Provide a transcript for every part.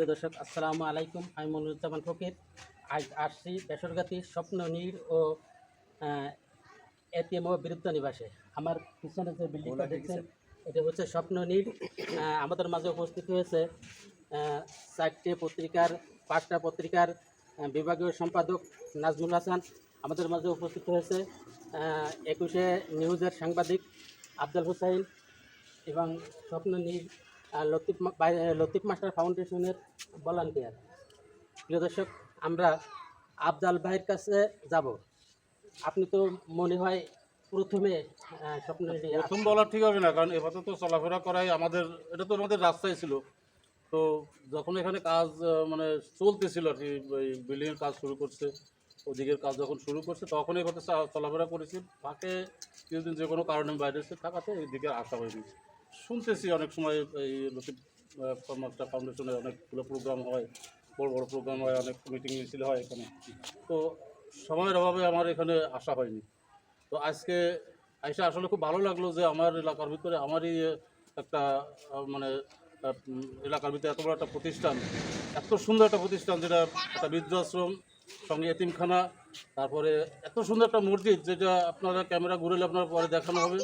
প্রিয় দর্শক আসসালামু আলাইকুম। আমি মনিরুজ্জামান ফকির। আজ আসছি বেসরকারি স্বপ্ন নীড় ও এটিএম ও বিরুদ্ধ নিবাসে। আমার পিছনে যে বিল্ডিংটা দেখছেন? এটা হচ্ছে স্বপ্ন আহ, আমাদের মাঝে উপস্থিত হয়েছে চারটে পত্রিকার পাঁচটা পত্রিকার বিভাগীয় সম্পাদক নাজমুল হাসান। আমাদের মাঝে উপস্থিত হয়েছে একুশে নিউজের সাংবাদিক আফজাল হুসাইন এবং স্বপ্ন নীল আহ, লতিফ লতিফ মাস্টার ফাউন্ডেশনের ভলান্টিয়ার প্রিয় দর্শক আমরা আফজাল ভাইয়ের কাছে যাব। আপনি তো মনে হয় প্রথমে প্রথম বলা ঠিক হবে না কারণ এভাবে তো চলাফেরা করাই আমাদের এটা তো আমাদের রাস্তায় ছিল। তো যখন এখানে কাজ মানে চলতেছিল আর কি বিল্ডিংয়ের কাজ শুরু করছে ওদিকের কাজ যখন শুরু করছে তখন এভাবে চা- চলাফেরা করেছি। ফাঁকে কিছুদিন যে কোনো কারণে বাইরে থাকাতে এইদিকে আসা হয়নি। শুনতেছি অনেক সময় এই লতিফ মাস্টার ফাউন্ডেশনের অনেকগুলো প্রোগ্রাম হয়, বড় বড় প্রোগ্রাম হয়, অনেক মিটিং মিছিল হয় এখানে। তো সময়ের অভাবে আমার এখানে আসা হয়নি। তো আজকে আইসা আসলে খুব ভালো লাগল যে আমার এলাকার ভিতরে আমারই একটা মানে এলাকার ভিতরে এত বড় একটা প্রতিষ্ঠান, এত সুন্দর একটা প্রতিষ্ঠান যেটা একটা বৃদ্ধাশ্রম, সঙ্গে এতিমখানা, তারপরে এত সুন্দর একটা মসজিদ যেটা আপনারা ক্যামেরা ঘুরেলে আপনার পরে দেখানো হবে।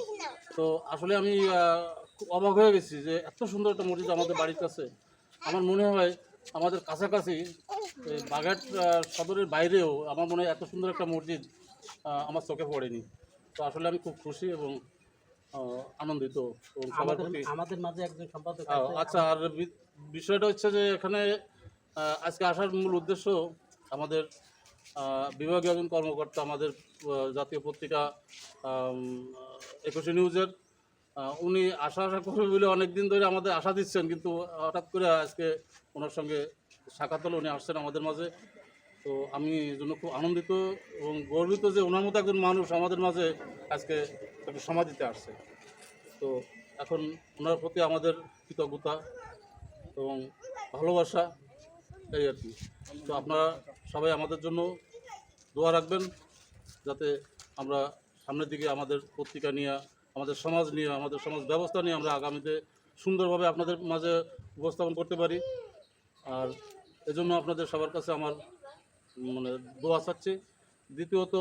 তো আসলে আমি খুব অবাক হয়ে গেছি যে এত সুন্দর একটা মসজিদ আমাদের বাড়ির কাছে। আমার মনে হয় আমাদের কাছাকাছি বাঘাট সদরের বাইরেও আমার মনে হয় এত সুন্দর একটা মসজিদ আমার চোখে পড়েনি। তো আসলে আমি খুব খুশি এবং আনন্দিত এবং সবার আমাদের প্রতি আমাদের মাঝে একজন সম্পাদক আচ্ছা আর বিষয়টা হচ্ছে যে এখানে আজকে আসার মূল উদ্দেশ্য আমাদের বিভাগীয় একজন কর্মকর্তা আমাদের জাতীয় পত্রিকা একুশে নিউজের উনি আশা আশা করবে বলে অনেক দিন ধরে আমাদের আশা দিচ্ছেন, কিন্তু হঠাৎ করে আজকে ওনার সঙ্গে সাক্ষাৎ হলো, উনি আসছেন আমাদের মাঝে। তো আমি জন্য খুব আনন্দিত এবং গর্বিত যে ওনার মতো একজন মানুষ আমাদের মাঝে আজকে একটা সমাধিতে আসছে। তো এখন ওনার প্রতি আমাদের কৃতজ্ঞতা এবং ভালোবাসা, এই আর কি। তো আপনারা সবাই আমাদের জন্য দোয়া রাখবেন, যাতে আমরা সামনের দিকে আমাদের পত্রিকা নিয়ে আমাদের সমাজ নিয়ে আমাদের সমাজ ব্যবস্থা নিয়ে আমরা আগামীতে সুন্দরভাবে আপনাদের মাঝে উপস্থাপন করতে পারি। আর এজন্য আপনাদের সবার কাছে আমার মানে দোয়া চাচ্ছি। দ্বিতীয়ত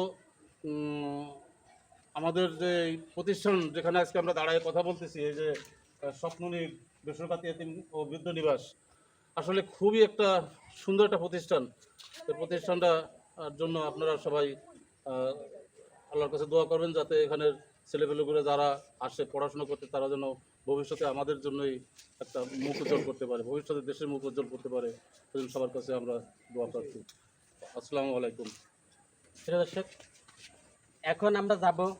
আমাদের যে প্রতিষ্ঠান যেখানে আজকে আমরা দাঁড়ায় কথা বলতেছি এই যে আহ, স্বপ্ননীর বেসরকারি এতিম ও বৃদ্ধ নিবাস আসলে খুবই একটা সুন্দর একটা প্রতিষ্ঠান। এই প্রতিষ্ঠানটা আহ, জন্য আপনারা সবাই আল্লাহর কাছে দোয়া করবেন যাতে এখানের ছেলেপেলেগুলো যারা আসে পড়াশোনা করতে, তারা যেন ভবিষ্যতে আমাদের জন্যই একটা মুখ উজ্জ্বল করতে পারে, ভবিষ্যতে দেশের মুখ উজ্জ্বল করতে পারে সেজন্য সবার কাছে আমরা দোয়া প্রার্থী। আসসালামু আলাইকুম। দর্শক, এখন আমরা যাব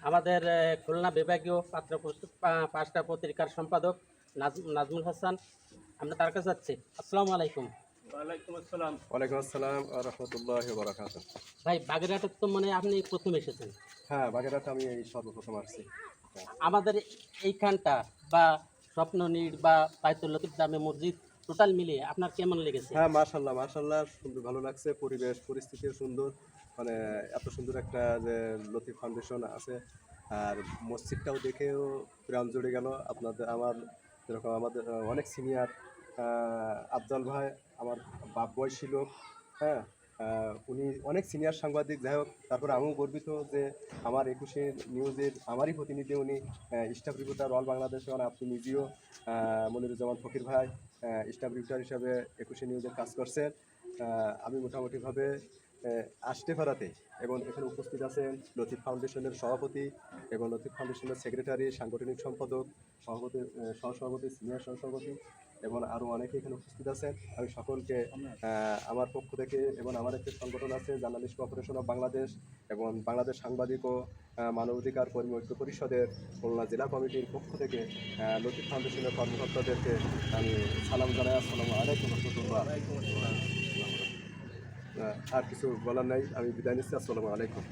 আমাদের খুলনা বিভাগীয় পাত্র পাঁচটা পত্রিকার সম্পাদক নাজ- নাজমুল হাসান। আমরা তার কাছে যাচ্ছি। আসসালামু আলাইকুম। ওয়ালাইকুম আসসালাম। রহমতুল্লাহ বরাকাত ভাই বাগেরহাটের তো মনে আপনি প্রথম এসেছেন। হ্যাঁ বাগেরহাট আমি এই সর্বপ্রথম আসছি। আমাদের এইখানটা বা স্বপ্ন নীড় বা বাইতুল লতিফ জামে মসজিদ টোটাল মিলিয়ে আপনার কেমন লেগেছে? হ্যাঁ মার্শাল্লাহ মার্শাল্লাহ সুন্দর ভালো লাগছে পরিবেশ পরিস্থিতিও সুন্দর। মানে এত সুন্দর একটা যে লতিফ ফাউন্ডেশন আছে। আর মসজিদটাও দেখেও প্রাণ জুড়ে গেল। আপনাদের আমার যেরকম আমাদের অনেক সিনিয়র আফজাল ভাই, আমার বাপ বয়সী লোক হ্যাঁ? উনি অনেক সিনিয়র সাংবাদিক, যাই হোক, তারপরে আমিও গর্বিত যে আমার একুশে নিউজের আমারই প্রতিনিধি উনি স্টাফ রিপোর্টার অল বাংলাদেশ মানে আপনি নিজেও মনিরুজ্জামান ফকির ভাই স্টাফ রিপোর্টার হিসাবে একুশে নিউজের কাজ করছেন। আমি মোটামুটিভাবে আসতে পারাতে এবং এখানে উপস্থিত আছেন লতিফ ফাউন্ডেশনের সভাপতি এবং লতিফ ফাউন্ডেশনের সেক্রেটারি, সাংগঠনিক সম্পাদক, সভাপতি সহসভাপতি সিনিয়র সহসভাপতি এবং আরও অনেকে এখানে উপস্থিত আছেন। আমি সকলকে আমার পক্ষ থেকে এবং আমার একটি সংগঠন আছে, জার্নালিস্ট কর্পোরেশন অফ বাংলাদেশ এবং বাংলাদেশ সাংবাদিক ও মানবাধিকার কর্মী ঐক্য পরিষদের খুলনা জেলা কমিটির পক্ষ থেকে লতিফ ফাউন্ডেশনের কর্মকর্তাদেরকে আমি সালাম জানাই। আসসালামু আলাইকুম রহমতুল্লাহ। আর কিছু বলার নাই, আমি বিদায় নিচ্ছি। আসসালামু আলাইকুম।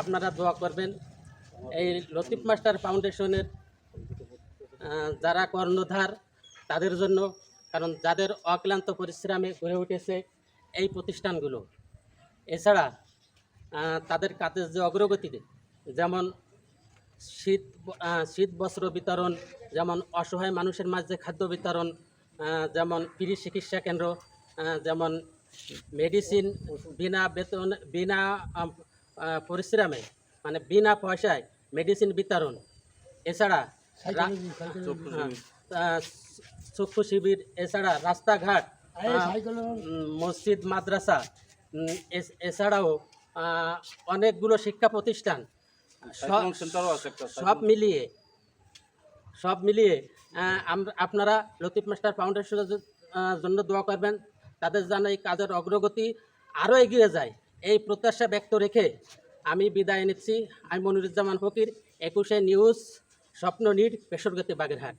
আপনারা দোয়া করবেন। এই লতিফ মাস্টার ফাউন্ডেশনের যারা কর্ণধার, তাদের জন্য, কারণ যাদের অক্লান্ত পরিশ্রমে গড়ে উঠেছে এই প্রতিষ্ঠানগুলো। এছাড়া তাদের কাজের যে অগ্রগতিতে যেমন শীত শীত বস্ত্র বিতরণ, যেমন অসহায় মানুষের মাঝে খাদ্য বিতরণ যেমন ফ্রি চিকিৎসা কেন্দ্র যেমন মেডিসিন বিনা বেতন, বিনা পরিশ্রমে মানে বিনা পয়সায় মেডিসিন বিতরণ। এছাড়া চক্ষু শিবির। এছাড়া রাস্তাঘাট মসজিদ মাদ্রাসা এছাড়াও অনেকগুলো শিক্ষা প্রতিষ্ঠান। সব মিলিয়ে সব মিলিয়ে আপনারা লতিফ মাস্টার ফাউন্ডেশনের জন্য দোয়া করবেন। তাদের যেন এই কাজের অগ্রগতি আরও এগিয়ে যায়। এই প্রত্যাশা ব্যক্ত রেখে আমি বিদায় নিচ্ছি। আমি মনিরুজ্জামান ফকির একুশে নিউজ। স্বপ্ন নিড পেশরগতি বাগেরহাট।